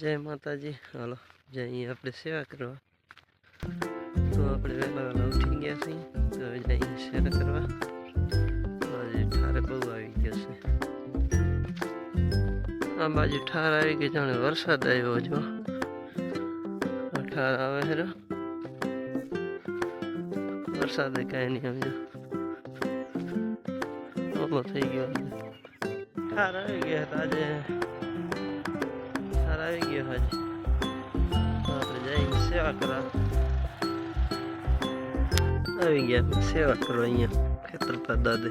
માતાજી. હાલો જઈએ આપણે સેવા કરવા. તો આપણે વહેલા વહેલા ઉઠી ગયા છીએ. તો હવે જઈએ સેવા કરવા. આજે ઠારે બહુ આવી ગયો છે. આ બાજુ ઠાર આવી ગઈ જાણે વરસાદ આવ્યો જો આ ઠાર આવે છે વરસાદ કાંઈ નહીં આવ્યો ઓલો થઈ ગયો. ઠાર આવી ગયા હતા આજે. ઠાર આવી ગયો હજી. તો આપણે જઈને સેવા કરવા આવી ગયા આપણે સેવા કરવા અહીંયા ખેતર પર દાદે.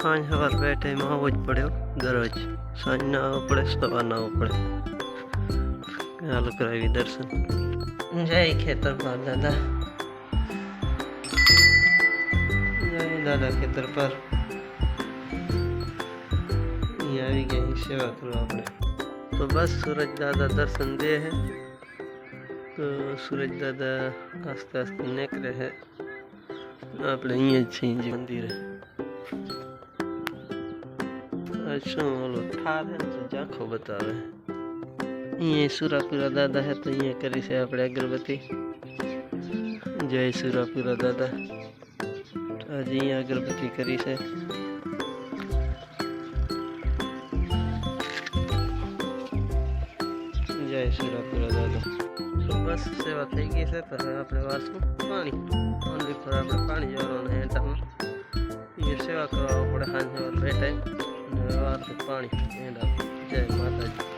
સાંજ સવાર બે ટાઈમ આવવો જ પડ્યો, દરરોજ. સાંજ ના આવવો પડે સવાર ના આવવો પડે. હાલ કરાવી દર્શન. જય ખેતર દાદા. જય દાદા ખેતર પર આવી ગયા સેવા કરવા આપણે. તો બસ सूरज दादा दर्शन दे है તો सूरज દાદા આસ્તે આસ્તે નીકળે છે આપણે અહીંયા જ છીએ જે મંદિરે આ શું ઓલો ઠાર છે ને તો ઝાંખો બતાવે અહીંયા સુરાપુરા દાદા છે તો અહીંયા કરી છે આપણે અગરબત્તી જય સુરાપુરા દાદા આજે અહીંયા અગરબત્તી કરી છે જય સુરાપુરા દાદા. તો બસ સેવા થઈ ગઈ છે, તો હવે આપણે વાસું પાણી. ઓનલી ફોર આપણે પાણી જવાનું હેઠળમાં એ સેવા કરવા પડે સાંજ બે ટાઈમ અને વાસું પાણી, એંડા. જય માતાજી.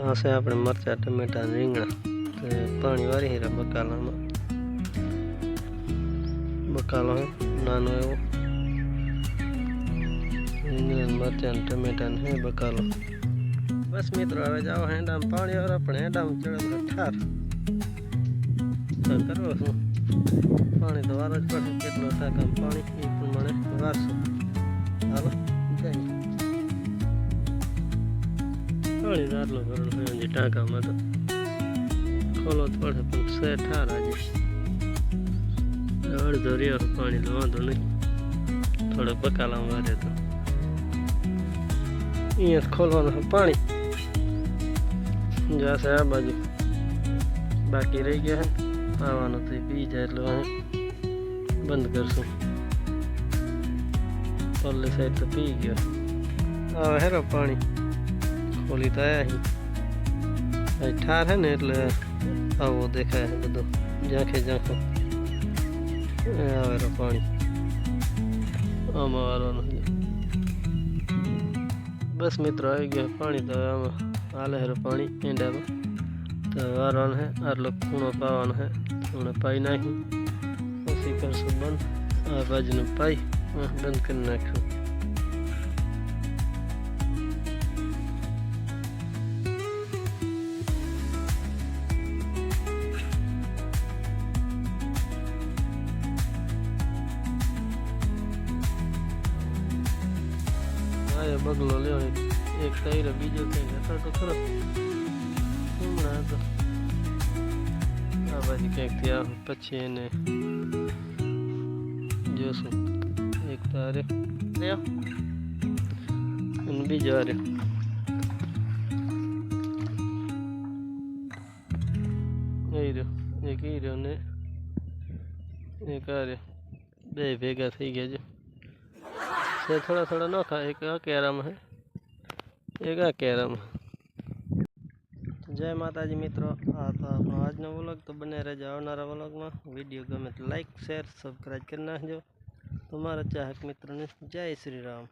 આ છે આપણે મરચાં, ટમેટા, રીંગણા પાણી વારી હીરા બકાલામાં બકાલો હે, નાનો એવો. રીંગણા, મરચાં ટમેટા હે બકાલો બસ મિત્રો, હવે જાઓ હેંડામાં પાણી વાળા, પણ હેંડામાં ચડે ઠાર. કરવો શું પાણી તો વાર જ પડે, કેટલો ટાકા પાણી એ પ્રમાણે વારશું હાલો, જઈએ. પાણી આટલો ભરેલો હોય હજી ટાંકામાં તો. ખોલો તો પડે, પણ સે ઠાર આજે. અડધો પાણી તો વાંધો નહીં. થોડો બકાલા મારે તો. અહીંયા ખોલવાનું પાણી. જશે આ બાજુ. બાકી રહી ગયા આવવાનું તો પી જાય એટલે બંધ કરશું. પલ્લી સાઈડ તો પી ગયો. આવે હેરો પાણી. ખોલી તો અહીં. ઠાર હે ને એટલે આવો દેખાય છે બધું. ઝાંખે ઝાંખો. આવે પાણી. આમાં વાળવાનું બસ મિત્રો આવી ગયા પાણી તો આમાં હાલે હેરો પાણી ઈંડામાં. તો વારવાનું છે આટલો ખૂણો પાવાનો છે ખૂણો પાઈ નાખી. પછી કરશું બંધ. આ બાજુનું પાઈ બંધ કરી નાખ્યું. એ બગલો લ્યો, એક ટાયરો બીજો કઈ નતો તો ખરો. હમણાં તો આ બાજુ ક્યાંક ત્યાં પછી એને જોશું. એક તો આ રહ્યો અને બીજો રહ્યો, એક એ રહ્યો ને એક આ બે ભેગા થઈ ગયા છે. છે, થોડા થોડા નોખા એક આ કેરમ હે એક આ કેરમ જય માતાજી મિત્રો. આ તો આપણો આજનો વ્લોગ તો બને રહેજો. આવનારા વ્લોગમાં વીડિયો ગમે તો લાઇક શેર સબસ્ક્રાઈબ કરી નાખજો. તમારા ચાહક મિત્રોને જય શ્રી રામ.